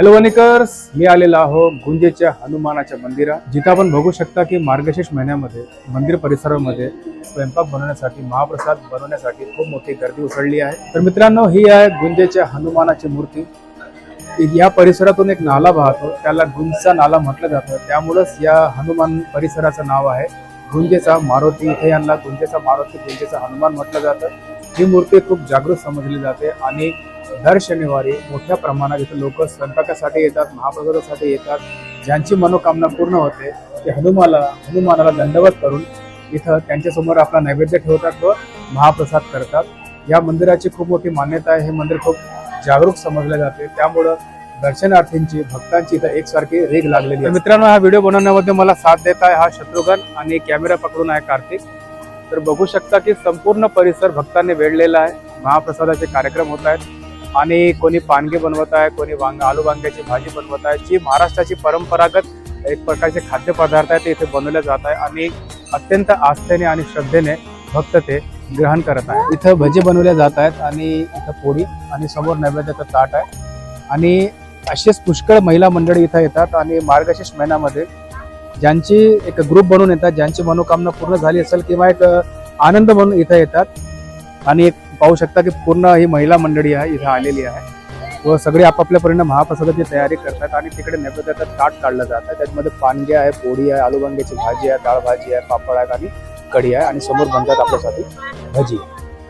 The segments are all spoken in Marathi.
हॅलो वनिकर्स मी आलेलो आहो गुंजेच्या हनुमानाच्या मंदिरात. जिथं आपण बघू शकता की मार्गशीर्ष महिन्यामध्ये मंदिर परिसरामध्ये स्वयंपाक बनवण्यासाठी महाप्रसाद बनवण्यासाठी खूप मोठी गर्दी उसळली आहे. तर मित्रांनो ही आहे गुंजेच्या हनुमानाची मूर्ती. या परिसरातून एक नाला वाहतो. त्याला गुंजचा नाला म्हटलं जातं. त्यामुळंच या हनुमान परिसराचं नाव आहे. गुंजेचा मारुती. इथे यांना गुंजेचा मारुती गुंजेचा हनुमान म्हटलं जातं. ही मूर्ती खूप जागृत समजली जाते आणि दर शनिवारी मोठ्या प्रमाणात इथे लोक स्वयंपाकासाठी येतात महाप्रसादासाठी येतात. ज्यांची मनोकामना पूर्ण होते ते हनुमाला हनुमानाला दंडवत करून इथं त्यांच्यासमोर आपला नैवेद्य ठेवतात व महाप्रसाद करतात. या मंदिराची खूप मोठी मान्यता आहे. हे मंदिर खूप जागरूक समजले जाते. त्यामुळं दर्शनार्थींची भक्तांची इथं एकसारखी रेग लागलेली आहे मित्रांनो हा व्हिडिओ बनवण्यामध्ये मला साथ देत आहे हा शत्रुघ्न आणि कॅमेरा पकडून आहे कार्तिक. तर बघू शकता की संपूर्ण परिसर भक्तांनी वेढलेला आहे. महाप्रसादाचे कार्यक्रम होत आहेत. आणि कोणी पानगे बनवत आहे कोणी वांग आलू वांग्याची भाजी बनवत आहे जी महाराष्ट्राची परंपरागत एक प्रकारचे खाद्यपदार्थ आहे ते इथे बनवले जात आहे आणि अत्यंत आस्थेने आणि श्रद्धेने भक्त ते ग्रहण करत आहे. इथं भजी बनवल्या जात आहेत आणि इथं पोळी आणि समोर नैवेद्याचं ताट आहे. आणि असेच पुष्कळ महिला मंडळी इथं येतात आणि मार्गशीर्ष महिन्यामध्ये ज्यांची एक ग्रुप बनवून येतात ज्यांची मनोकामना पूर्ण झाली असेल किंवा एक आनंद म्हणून इथं येतात. आणि एक पाहू शकता की पूर्ण ही महिला मंडळी आहे इथं आलेली आहे. व सगळे आपापल्या परिणाम महाप्रसादाची तयारी करतात आणि तिकडे नैवेद्याचा ताट काढलं जातं त्याच्यामध्ये पानगे आहे पोळी आहे आलूबांग्याची भाजी आहे डाळभाजी आहे पापड आहे आणि कढी आहे आणि समोर बनतात आपल्यासाठी भजी.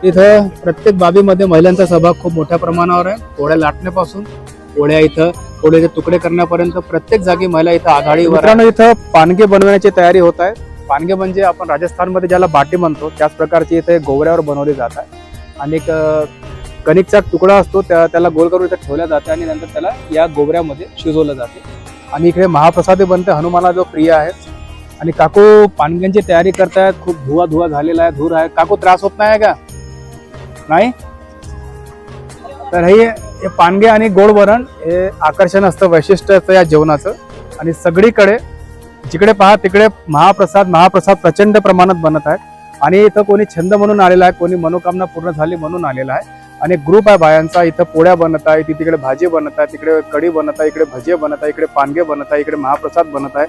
इथं प्रत्येक बाबीमध्ये महिलांचा सहभाग खूप मोठ्या प्रमाणावर आहे. पोळ्या लाटण्यापासून पोळ्या इथं पोळ्याचे तुकडे करण्यापर्यंत प्रत्येक जागी महिला इथं आघाडीवर इथं पानगे बनवण्याची तयारी होत आहे. पानगे म्हणजे आपण राजस्थानमध्ये ज्याला बाटी म्हणतो त्याच प्रकारची इथे गोवऱ्यावर बनवली जात आहे. आणि एक कणिकचा तुकडा असतो त्या त्याला गोल करून इथं ठेवल्या जाते आणि नंतर त्याला या गोबऱ्यामध्ये शिजवलं जाते. आणि इकडे महाप्रसादही बनते हनुमाना जो प्रिय आहे. आणि काकू पानग्यांची तयारी करतायत खूप धुवा धुवा झालेला आहे धूर आहे. काकू त्रास होत नाही का? नाही? तर हे हे पानगे आणि गोड वरण हे आकर्षण असतं वैशिष्ट्य असतं या जेवणाचं. आणि सगळीकडे जिकडे पहा तिकडे महाप्रसाद महाप्रसाद प्रचंड प्रमाणात बनत आहे आणि इथं कोणी छंद म्हणून आलेला आहे कोणी मनोकामना पूर्ण झाली म्हणून आलेला आहे. आणि ग्रुप आहे बायांचा इथं पोळ्या बनत आहे ती तिकडे भाजी बनत आहे तिकडे कढी बनत आहे इकडे भजे बनत आहे इकडे पानगे बनत आहे इकडे महाप्रसाद बनत आहे.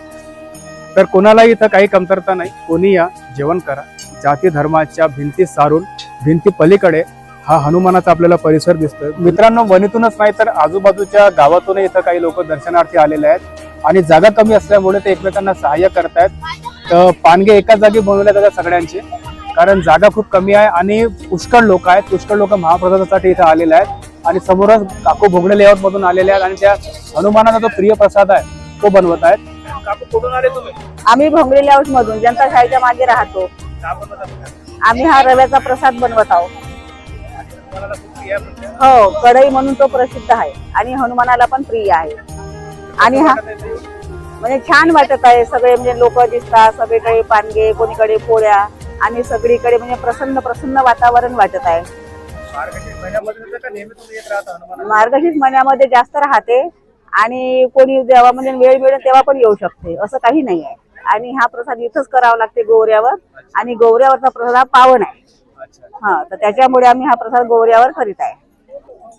तर कोणालाही इथं काही कमतरता नाही कोणी या जेवण करा. जाती धर्माच्या भिंती सारून भिंती पलीकडे हा हनुमानाचा आपल्याला परिसर दिसतोय. मित्रांनो वनीतूनच नाही तर आजूबाजूच्या गावातूनही इथं काही लोक दर्शनार्थी आलेले आहेत. आणि जागा कमी असल्यामुळे ते एकमेकांना सहाय्य करतायत. तर पानगे एकाच जागी बनवल्या जातात सगळ्यांचे. कारण जागा खूप कमी आहे आणि पुष्कळ लोक आहेत. पुष्कळ लोक महाप्रसादासाठी इथं आलेले आहेत. आणि समोरच काकू भोगणे लेआउट मधून आलेले आहेत आणि त्या हनुमानाचा जो प्रिय प्रसाद आहे तो बनवत आहेत. काकू कुठून आले तुम्ही? आम्ही भोंगरी लेआउट मधून जनता शाळेच्या मागे राहतो. आम्ही हा रव्याचा प्रसाद बनवत आहोत. हो कढई म्हणून तो प्रसिद्ध आहे आणि हनुमानाला पण प्रिय आहे. आणि हा म्हणजे छान वाटत आहे. सगळे म्हणजे लोक दिसतात सगळीकडे पानगे कोणीकडे पोळ्या आणि सगळीकडे म्हणजे प्रसन्न प्रसन्न वातावरण वाटत आहे. मार्गशीर्ष महिन्यामध्ये जास्त राहते आणि कोणी जेव्हा म्हणजे वेळ मिळेल तेव्हा पण येऊ शकते असं काही नाही आहे. आणि हा प्रसाद इथंच करावा लागते गोवऱ्यावर आणि गोवऱ्यावरचा प्रसाद हा पावन आहे. हा तर त्याच्यामुळे आम्ही हा प्रसाद गोवऱ्यावर करीत आहे.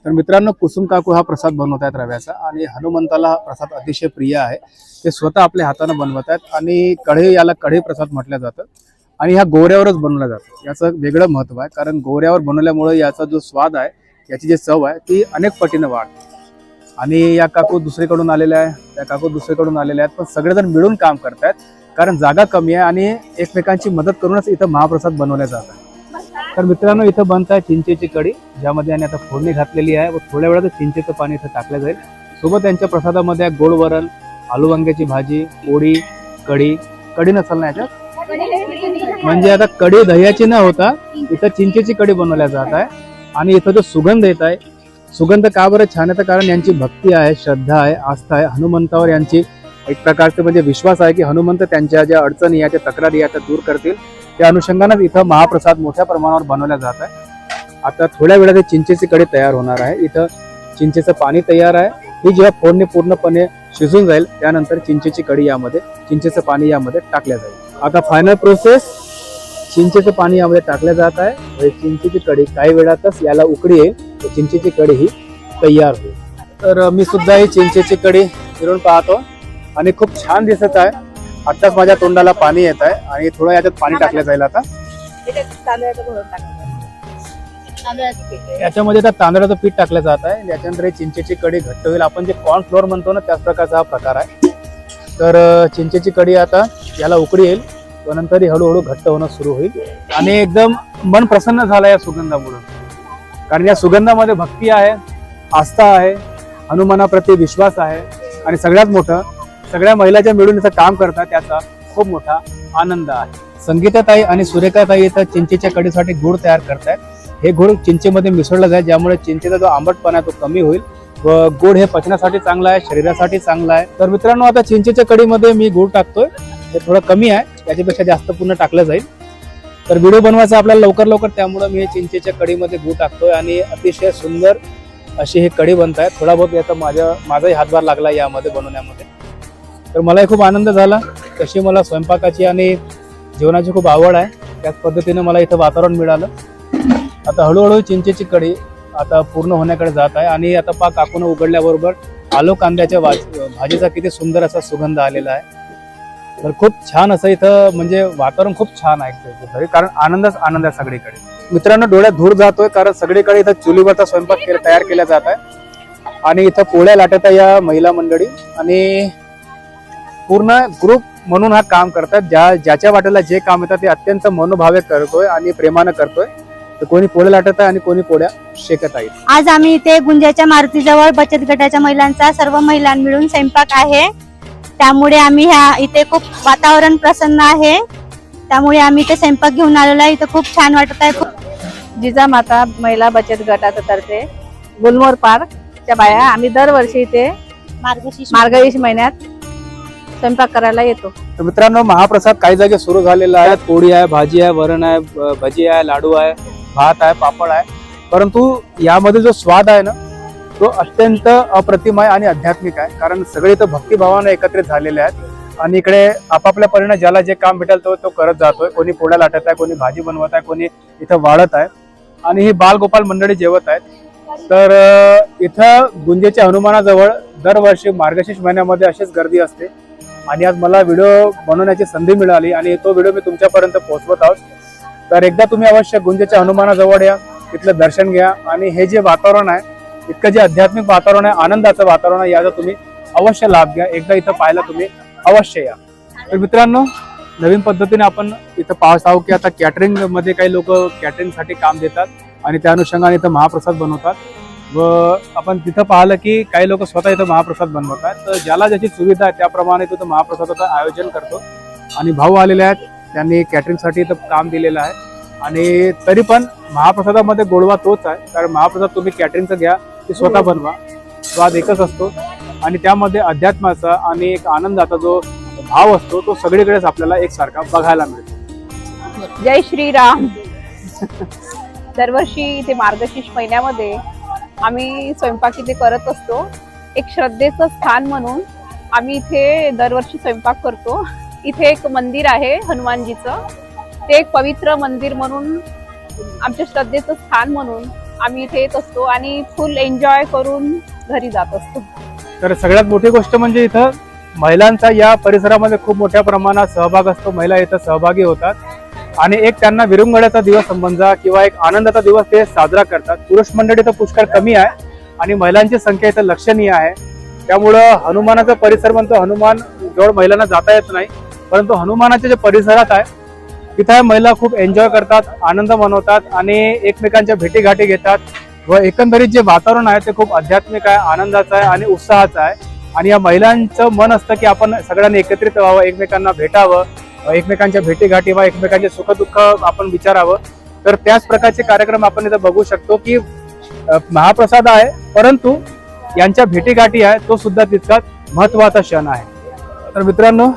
तर मित्रांनो कुसुम काकू हा प्रसाद बनवत आहेत रव्याचा आणि हनुमंताला हा प्रसाद अतिशय प्रिय आहे. ते स्वतः आपल्या हाताने बनवत आहेत आणि कढई याला कढई प्रसाद म्हटलं जातं. आणि ह्या गोऱ्यावरच बनवला जातो याचं वेगळं महत्त्व आहे कारण गोऱ्यावर बनवल्यामुळे याचा जो स्वाद आहे याची जी चव आहे ती अनेक पटीनं वाढते. आणि या काकू दुसरीकडून आलेल्या आहे त्या काकू दुसरीकडून आलेल्या आहेत पण सगळेजण मिळून काम करतायत कारण जागा कमी आहे आणि एकमेकांची मदत करूनच इथं महाप्रसाद बनवल्या जातात तर मित्रांनो इथं बनत आहे चिंचेची कढी ज्यामध्ये आणि आता फोडणी घातलेली आहे व थोड्या वेळात चिंचेचं पाणी इथं टाकलं जाईल. सोबत त्यांच्या प्रसादामध्ये आहे गोड वरण आलू वांग्याची भाजी पोळी कढी कढी नसेल ना याच्यात म्हणजे आता कढी दह्याची न होता इथं चिंचेची कढी बनवल्या जात आहे. आणि इथं जो सुगंध येत आहे सुगंध का बरं छान येतं कारण यांची भक्ती आहे श्रद्धा आहे आस्था आहे. हनुमंतावर यांची एक प्रकारचे म्हणजे विश्वास आहे की हनुमंत त्यांच्या ज्या अडचणी या त्या तक्रारी या त्या दूर करतील. त्या अनुषंगानेच इथं महाप्रसाद मोठ्या प्रमाणावर बनवला जात आहे. आता थोड्या वेळात चिंचेची कढी तयार होणार आहे. इथं चिंचेचं पाणी तयार आहे. ही जेव्हा फोडणी पूर्णपणे शिजून जाईल त्यानंतर चिंचेची कढी यामध्ये चिंचेचं पाणी यामध्ये टाकल्या जाईल. आता फायनल प्रोसेस चिंचेचं पाणी यामध्ये टाकलं जात आहे. व चिंचेची कढी काही वेळातच याला उकडी येईल. चिंचेची कढी ही तयार होईल. तर मी सुद्धा ही चिंचेची कडी फिरून पाहतो. आणि खूप छान दिसत आहे. आत्ताच माझ्या तोंडाला पाणी येत आहे. आणि थोडं याच्यात पाणी टाकलं जाईल आता. याच्यामध्ये आता तांदळाचं पीठ टाकलं जात आहे. याच्यानंतर ही चिंचेची कडी घट्ट होईल. आपण जे कॉर्न फ्लोअर म्हणतो ना त्याच प्रकारचा हा प्रकार आहे. तर चिंचेची कडी आता याला उकडी येईल. व नंतर ही हळूहळू घट्ट होणं सुरू होईल. आणि एकदम मन प्रसन्न झालं या सुगंधामुळं. कारण या सुगंधामध्ये भक्ती आहे आस्था आहे हनुमानाप्रती विश्वास आहे आणि सगळ्यात मोठं सगळ्या महिला ज्या मिळून इथं काम करतात त्याचा खूप मोठा आनंद आहे. संगीताताई आणि सुरेखाताई इथं चिंचेच्या कडीसाठी गुळ तयार करतायत. हे गुळ चिंचेमध्ये मिसळलं जाईल ज्यामुळे चिंचेचा जो आंबटपणा आहे तो कमी होईल व गुळ हे पचनासाठी चांगला आहे शरीरासाठी चांगला आहे. तर मित्रांनो आता चिंचेच्या कडीमध्ये मी गुळ टाकतोय. हे थोडं कमी आहे. त्याच्यापेक्षा जास्त पूर्ण टाकलं जाईल. तर व्हिडिओ बनवायचा आपल्याला लवकर लवकर त्यामुळं मी हे चिंचेच्या कढीमध्ये गुळ टाकतोय आणि अतिशय सुंदर अशी हे कढी बनत आहे थोडा बहुत याचा माझ्या माझाही हातभार लागला यामध्ये बनवण्यामध्ये. तर मलाही खूप आनंद झाला. तशी मला स्वयंपाकाची आणि जेवणाची खूप आवड आहे. त्याच पद्धतीने मला इथं वातावरण मिळालं. आता हळूहळू चिंचेची कढी आता पूर्ण होण्याकडे जात आहे आणि आता पा काकून उघडल्याबरोबर आलो कांद्याच्या भाजीचा किती सुंदर असा सुगंध आलेला आहे. तर खूप छान असं इथं म्हणजे वातावरण खूप छान आहे कारण आनंदच आनंद आहे सगळीकडे. मित्रांनो डोळ्यात धूर जातोय कारण सगळीकडे इथं चुलीवरचा स्वयंपाक तयार केला जात आहे. आणि इथं पोळ्या लाटत आहे या महिला मंडळी. आणि पूर्ण ग्रुप म्हणून हा काम करतात. ज्या ज्याच्या वाटेला जे काम येतं ते अत्यंत मनोभावे करतोय आणि प्रेमानं करतोय. तर कोणी पोळ्या लाटत आहे आणि कोणी पोळ्या शेकत आहे. आज आम्ही इथे गुंजाच्या मारुतीजवळ बचत गटाच्या महिलांचा सर्व महिलां मिळून स्वयंपाक आहे. त्यामुळे आम्ही ह्या इथे खूप वातावरण प्रसन्न आहे. त्यामुळे आम्ही इथे स्वयंपाक घेऊन आलेलो आहे. इथे खूप छान वाटत आहे. खूप जिजामाता महिला बचत गटाच्या तर्फे गुलमोर पार्कच्या बाया आम्ही दरवर्षी इथे मार्गशीर्ष मार्गशीर्ष महिन्यात स्वयंपाक करायला येतो. तर मित्रांनो महाप्रसाद काही जागी सुरू झालेला आहे. पोळी आहे भाजी आहे वरण आहे भजी आहे लाडू आहे भात आहे पापड आहे. परंतु यामध्ये जो स्वाद आहे ना तो अत्यंत अप्रतिम आहे आणि आध्यात्मिक आहे. कारण सगळे इथं भक्तिभावानं एकत्रित झालेले आहेत. आणि इकडे आपापल्या परीने ज्याला जे काम भेटेल तो तो करत जातोय. कोणी पोळ्या लाटत आहे कोणी भाजी बनवत आहे कोणी इथं वाढत आहे. आणि ही बालगोपाल मंडळी जेवत आहेत. तर इथं गुंजेच्या हनुमानाजवळ दरवर्षी मार्गशीर्ष महिन्यामध्ये अशीच गर्दी असते. आणि आज मला व्हिडिओ बनवण्याची संधी मिळाली आणि तो व्हिडिओ मी तुमच्यापर्यंत पोहोचवत आहोत. तर एकदा तुम्ही अवश्य गुंजेच्या हनुमानाजवळ या. तिथलं दर्शन घ्या. आणि हे जे वातावरण आहे इतकं जे आध्यात्मिक वातावरण आहे आनंदाचं वातावरण आहे याचा तुम्ही अवश्य लाभ घ्या. एकदा इथं पाहायला तुम्ही अवश्य या. तर मित्रांनो नवीन पद्धतीने आपण इथं पाहत आहोत की आता कॅटरिंगमध्ये काही लोक कॅटरिंगसाठी काम देतात आणि त्या अनुषंगाने इथं महाप्रसाद बनवतात. व आपण तिथं पाहिलं की काही लोक स्वतः इथं महाप्रसाद बनवतात. तर ज्याला ज्याची सुविधा आहे त्याप्रमाणे तिथं महाप्रसादाचं आयोजन करतो. आणि भाऊ आलेले आहेत त्यांनी कॅटरिंगसाठी इथं काम दिलेलं आहे. आणि तरी पण महाप्रसादामध्ये गोडवा तोच आहे. कारण महाप्रसाद तुम्ही कॅटरिंगचं घ्या ते स्वतः बनवा. स्वाद एकच असतो. आणि त्यामध्ये अध्यात्माचा आणि एक आनंदाचा जो भाव असतो तो सगळीकडेच आपल्याला एकसारखा बघायला मिळतो. जय श्रीराम. दरवर्षी इथे मार्गशीर्ष महिन्यामध्ये आम्ही स्वयंपाक इथे करत असतो. एक श्रद्धेचं स्थान म्हणून आम्ही इथे दरवर्षी स्वयंपाक करतो. इथे एक मंदिर आहे हनुमानजीचं. ते एक पवित्र मंदिर म्हणून आमच्या श्रद्धेचं स्थान म्हणून आम्ही इथे येत असतो आणि फुल एन्जॉय करून घरी जात असतो. तर सगळ्यात मोठी गोष्ट म्हणजे इथं महिलांचा या परिसरामध्ये खूप मोठ्या प्रमाणात सहभाग असतो. महिला इथं सहभागी होतात. आणि एक त्यांना विरंगुळ्याचा दिवस समजा किंवा एक आनंदाचा दिवस ते साजरा करतात. पुरुष मंडळी तर पुष्कळ कमी आहे आणि महिलांची संख्या इथं लक्षणीय आहे. त्यामुळं हनुमानाचा परिसर म्हणतो हनुमान जवळ महिलांना जाता येत नाही परंतु हनुमानाच्या जे परिसरात आहे तिथे महिला खूप एन्जॉय करतात आनंद मनवतात आणि एकमेकांच्या भेटीगाठी घेतात व एकंदरीत जे वातावरण आहे ते खूप आध्यात्मिक आहे आनंदाचं आहे आणि उत्साहाचं आहे. आणि या महिलांचं मन असतं की आपण सगळ्यांनी एकत्रित व्हावं एकमेकांना भेटावं एकमेकांच्या भेटीगाठी वा एकमेकांचे सुखदुःख आपण विचारावं. तर त्याच प्रकारचे कार्यक्रम आपण इथं बघू शकतो की महाप्रसाद आहे परंतु यांच्या भेटीगाठी आहे तो सुद्धा तितकाच महत्त्वाचा क्षण आहे. तर मित्रांनो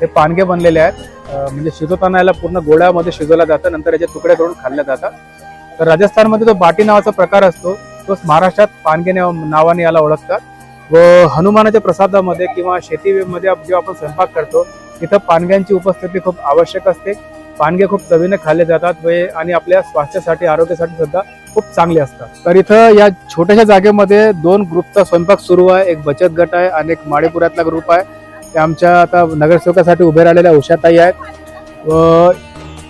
हे पानगे बनलेले आहेत. म्हणजे शिजवताना याला पूर्ण गोळ्यामध्ये शिजवलं जातं नंतर याचे तुकडे करून खाल्ले जातात. तर राजस्थानमध्ये जो बाटी नावाचा प्रकार असतो तोच महाराष्ट्रात पानगे नावाने याला ओळखतात. व हनुमानाच्या प्रसादामध्ये किंवा शेतीमध्ये जेव्हा आपण स्वयंपाक करतो तिथं पानग्यांची उपस्थिती खूप आवश्यक असते. पानगे खूप चवीने खाल्ले जातात व आणि आपल्या स्वास्थ्यासाठी आरोग्यासाठी सुद्धा खूप चांगले असतात. तर इथं या छोट्याशा जागेमध्ये दोन ग्रुपचा स्वयंपाक सुरू आहे. एक बचत गट आहे आणि एक माळीपुरातला ग्रुप आहे. ते आमच्या आता नगरसेवकासाठी उभे राहिलेल्या उषाताई आहेत. व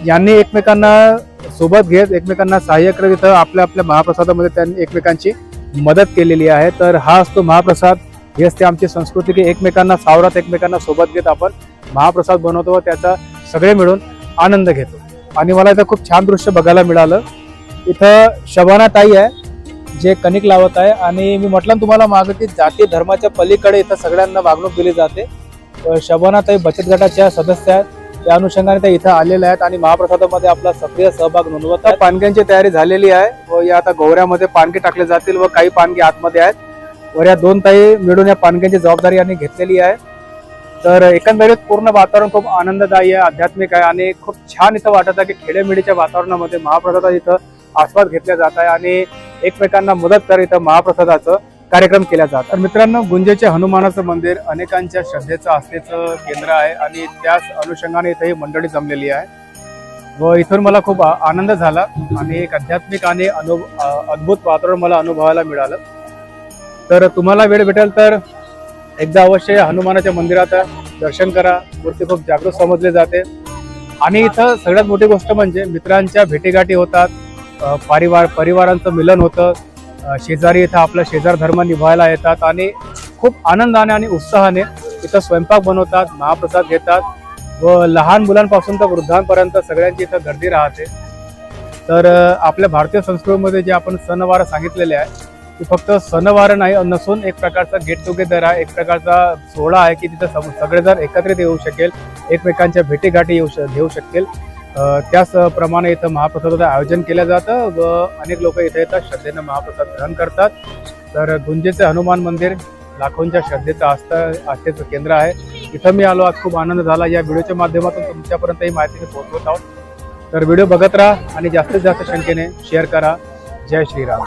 यांनी एकमेकांना सोबत घेत एकमेकांना सहाय्य करत इथं आपल्या आपल्या महाप्रसादामध्ये त्यांनी एकमेकांची मदत केलेली आहे. तर हा असतो महाप्रसाद ही असते आमची संस्कृती की एकमेकांना सावरात एकमेकांना सोबत घेत आपण महाप्रसाद बनवतो व त्याचा सगळे मिळून आनंद घेतो. आणि मला इथं खूप छान दृश्य बघायला मिळालं. इथं शबाना ताई आहे जे कणिक लावत आहे. आणि मी म्हटलं तुम्हाला मागं की जाती धर्माच्या पलीकडे इथं सगळ्यांना वागणूक दिली जाते. शबानाताई बचत गटाच्या सदस्य आहेत. त्या अनुषंगाने त्या इथं आलेल्या आहेत आणि महाप्रसादामध्ये आपला सक्रिय सहभाग नोंदवत आहे पानग्यांची तयारी झालेली आहे व या आता गौऱ्यामध्ये पानगे टाकले जातील व काही पानगे आतमध्ये आहेत. वर या दोन ताई मिळून या पानग्यांची जबाबदारी यांनी घेतलेली आहे. तर एकंदरीत पूर्ण वातावरण खूप आनंददायी आहे आध्यात्मिक आहे आणि खूप छान इथं वाटत आहे की खेडेमेडीच्या वातावरणामध्ये महाप्रसादा इथं आस्वाद घेतला जात आहे आणि एकमेकांना मदत कर इथं महाप्रसादाचं. कार्यक्रम केला जातात तर मित्रांनो गुंजेचे हनुमानाचं मंदिर अनेकांच्या श्रद्धेचं आस्थेचं केंद्र आहे आणि त्याच अनुषंगाने इथे ही मंडळी जमलेली आहे. व इथून मला खूप आनंद झाला आणि एक आध्यात्मिक आणि अनु अद्भुत वातावरण मला अनुभवायला मिळालं. तर तुम्हाला वेळ भेटेल तर एकदा अवश्य हनुमानाच्या मंदिरात दर्शन करा. मूर्ती खूप जागृत समजली जाते. आणि इथं सगळ्यात मोठी गोष्ट म्हणजे मित्रांच्या भेटीगाठी होतात. परिवार परिवारांचं मिलन होतं. शेजारी इथं आपला शेजार धर्म निभायला येतात आणि खूप आनंदाने आणि उत्साहाने इथं स्वयंपाक बनवतात महाप्रसाद घेतात व लहान मुलांपासून तर वृद्धांपर्यंत सगळ्यांची इथं गर्दी राहते. तर आपल्या भारतीय संस्कृतीमध्ये जे आपण सणवार सांगितलेले आहे ते फक्त सणवार नाही नसून एक प्रकारचा गेट टुगेदर आहे एक प्रकारचा सोहळा आहे की तिथं सग- सगळेजण एकत्रित येऊ शकेल एकमेकांच्या भेटीगाठी येऊ श घेऊ शकतील त्याचप्रमाणे इथं महाप्रसादाचं आयोजन केलं जातं व अनेक लोक इथे येतात श्रद्धेनं महाप्रसाद ग्रहण करतात. तर गुंजेचे हनुमान मंदिर लाखोंच्या श्रद्धेचं आस्था आस्थेचं केंद्र आहे. इथं मी आलो आज खूप आनंद झाला. या व्हिडिओच्या माध्यमातून तुमच्यापर्यंत ही माहिती पोहोचवत आहोत. तर व्हिडिओ बघत राहा आणि जास्तीत जास्त संख्येने शेअर करा. जय श्रीराम.